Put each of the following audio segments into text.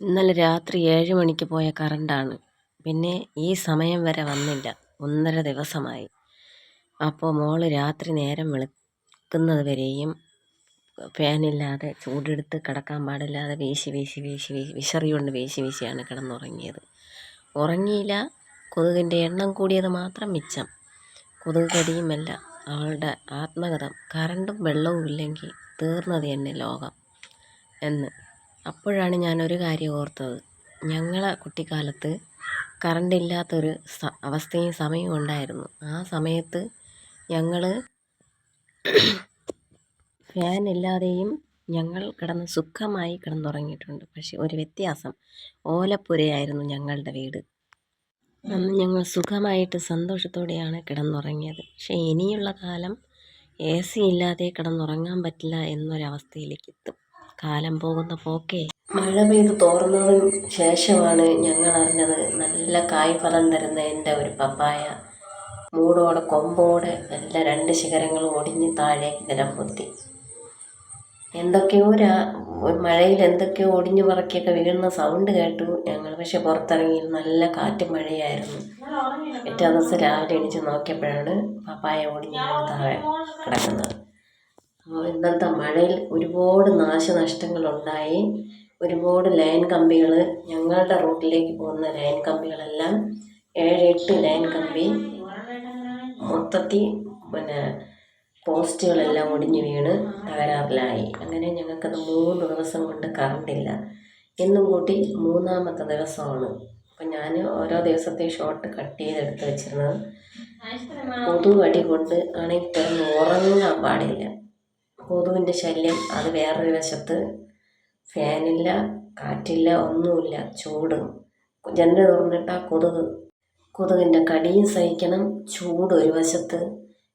ഇന്നലെ രാത്രി ഏഴ് മണിക്ക് പോയ കറണ്ടാണ്. പിന്നെ ഈ സമയം വരെ വന്നില്ല. ഒന്നര ദിവസമായി. അപ്പോൾ മോൾ രാത്രി നേരം വെളുക്കുന്നത് വരെയും ഫാനില്ലാതെ ചൂടെടുത്ത് കിടക്കാൻ പാടില്ലാതെ വീശി വീശി വീശി വീശി വിശറി കൊണ്ട് വീശി വീശിയാണ് കിടന്നുറങ്ങിയത്. ഉറങ്ങിയില്ല. കൊതുകിന്റെ എണ്ണം കൂടിയത് മാത്രം മിച്ചം. കൊതുക് കടിയുമല്ല അവളുടെ ആത്മകഥം. കറണ്ടും വെള്ളവും ഇല്ലെങ്കിൽ തീർന്നത് തന്നെ ലോകം എന്ന്. അപ്പോഴാണ് ഞാനൊരു കാര്യം ഓർത്തത്. ഞങ്ങളെ കുട്ടിക്കാലത്ത് കറണ്ടില്ലാത്തൊരു അവസ്ഥയും സമയവും ഉണ്ടായിരുന്നു. ആ സമയത്ത് ഞങ്ങൾ ഫാൻ ഇല്ലാതെയും ഞങ്ങൾ കിടന്ന് സുഖമായി കിടന്നുറങ്ങിയിട്ടുണ്ട്. പക്ഷെ ഒരു വ്യത്യാസം. ഓലപ്പുരയായിരുന്നു ഞങ്ങളുടെ വീട്. അന്ന് ഞങ്ങൾ സുഖമായിട്ട് സന്തോഷത്തോടെയാണ് കിടന്നുറങ്ങിയത്. പക്ഷേ ഇനിയുള്ള കാലം എ സി ഇല്ലാതെ കിടന്നുറങ്ങാൻ പറ്റില്ല എന്നൊരവസ്ഥയിലേക്ക് എത്തും. കാലം പോകുന്ന പോക്കേ. മഴ പെയ്ത് തോർന്നതിന് ശേഷമാണ് ഞങ്ങൾ അറിഞ്ഞത് നല്ല കായ്ഫലം തരുന്ന എന്റെ ഒരു പപ്പായ. മൂടോടെ കൊമ്പോടെ നല്ല രണ്ട് ശിഖരങ്ങൾ ഒടിഞ്ഞ് താഴെ നിലം പൊത്തി എന്തൊക്കെയോ രാ മഴയിൽ എന്തൊക്കെയോ ഒടിഞ്ഞു പറക്കിയൊക്കെ വീഴുന്ന സൗണ്ട് കേട്ടു ഞങ്ങൾ. പക്ഷെ പുറത്തിറങ്ങി നല്ല കാറ്റും മഴയായിരുന്നു. പിറ്റേ ദിവസം രാവിലെ എണീച്ച് നോക്കിയപ്പോഴാണ് പപ്പായ ഒടിഞ്ഞ് താഴെ കിടക്കുന്നത്. ഇന്നത്തെ മഴയിൽ ഒരുപാട് നാശനഷ്ടങ്ങളുണ്ടായി. ഒരുപാട് ലൈൻ കമ്പികൾ ഞങ്ങളുടെ റൂട്ടിലേക്ക് പോകുന്ന ലൈൻ കമ്പികളെല്ലാം ഏഴ് എട്ട് ലൈൻ കമ്പി മൊത്തത്തിൽ പിന്നെ പോസ്റ്റുകളെല്ലാം ഒടിഞ്ഞു വീണ് തകരാറിലായി. അങ്ങനെ ഞങ്ങൾക്കത് മൂന്ന് ദിവസം കൊണ്ട് കറണ്ടില്ല എന്നും കൂട്ടി മൂന്നാമത്തെ ദിവസമാണ്. അപ്പം ഞാൻ ഓരോ ദിവസത്തെ ഷോട്ട് കട്ട് ചെയ്തെടുത്ത് വെച്ചിരുന്നത്. കൊതുകടി കൊണ്ട് ആണെങ്കിൽ ഉറങ്ങാൻ പാടില്ല. കൊതുവിന്റെ ശല്യം അത് വേറൊരു വശത്ത് ഫാനില്ല കാറ്റില്ല ഒന്നുമില്ല ചൂട്. ജനൽ തുറന്നിട്ടാൽ കൊതുക്. കൊതുകിന്റെ കടിയും സഹിക്കണം ചൂട് ഒരു വശത്ത്.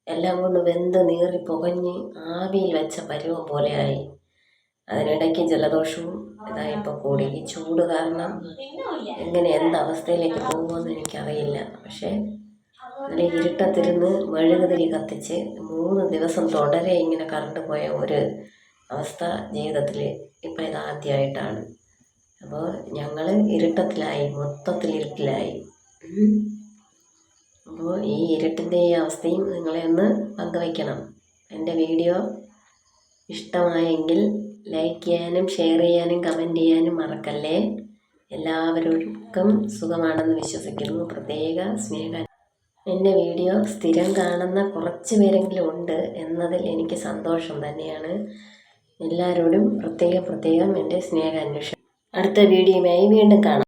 എല്ലാം കൊണ്ട് വെന്ത് നീറി പുകഞ്ഞ് ആവിയിൽ വെച്ച പരുവം പോലെയായി. അതിനിടയ്ക്ക് ജലദോഷവും ഇതായിപ്പോൾ കൂടി. ഈ ചൂട് കാരണം എങ്ങനെ എന്ത് അവസ്ഥയിലേക്ക് പോകുമെന്ന് എനിക്കറിയില്ല. പക്ഷേ നല്ല ഇരുട്ടത്തിരുന്ന് മെഴുകുതിരി കത്തിച്ച് മൂന്ന് ദിവസം തുടരെ ഇങ്ങനെ കറണ്ട് പോയ ഒരു അവസ്ഥ ജീവിതത്തിൽ ഇപ്പം ഇതാദ്യമായിട്ടാണ് അപ്പോൾ ഞങ്ങൾ ഇരുട്ടത്തിലായി മൊത്തത്തിൽ ഇരുട്ടിലായി. അപ്പോൾ ഈ ഇരുട്ടിന്റെ ഈ അവസ്ഥയും നിങ്ങളെ ഒന്ന് പങ്കുവയ്ക്കണം. എന്റെ വീഡിയോ ഇഷ്ടമായെങ്കിൽ ലൈക്ക് ചെയ്യാനും ഷെയർ ചെയ്യാനും കമന്റ് ചെയ്യാനും മറക്കല്ലേ? എല്ലാവർക്കും സുഖമാണെന്ന് വിശ്വസിക്കുന്നു. പ്രത്യേക സ്നേഹം എന്റെ വീഡിയോ സ്ഥിരം കാണുന്ന കുറച്ച് പേരെങ്കിലും ഉണ്ട് എന്നതിൽ എനിക്ക് സന്തോഷം തന്നെയാണ്. എല്ലാവരോടും പ്രത്യേക പ്രത്യേകം എന്റെ സ്നേഹാന്വേഷണം അടുത്ത വീഡിയോയുമായി വീണ്ടും കാണാം.